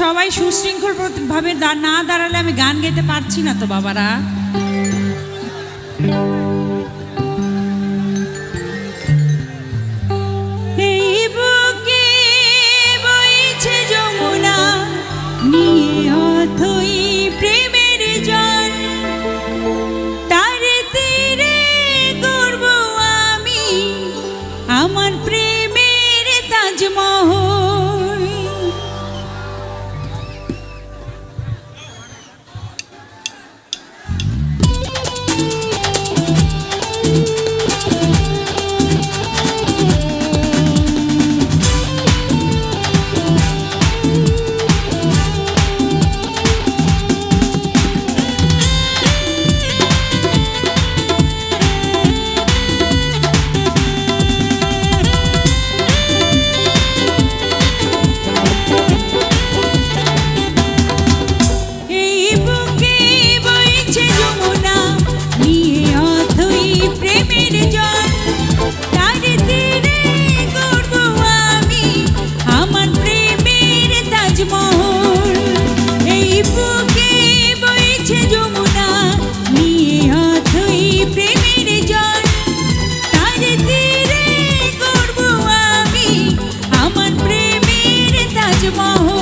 সবাই সুশৃঙ্খলভাবে না দাঁড়ালে আমি গান গাইতে পারছি না তো বাবারা। महो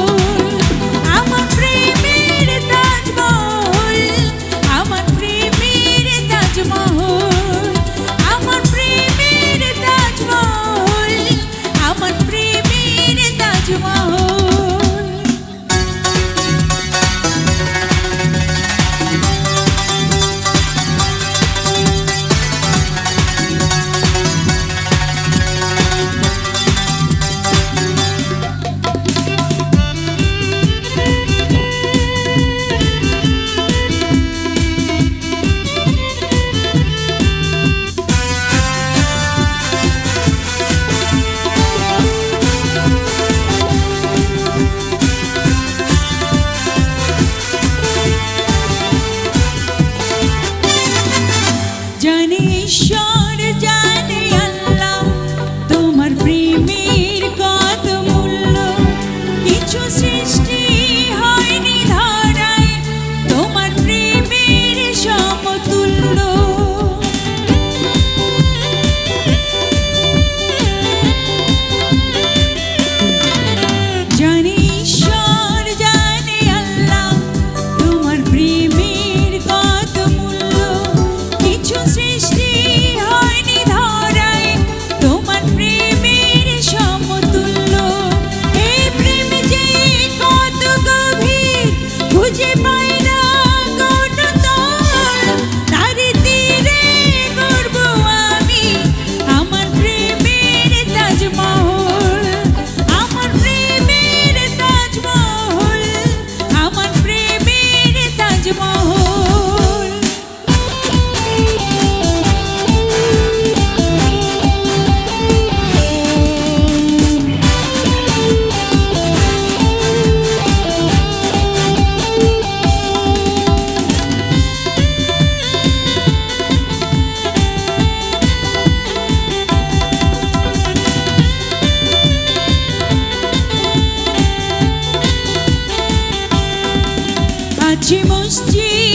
miłości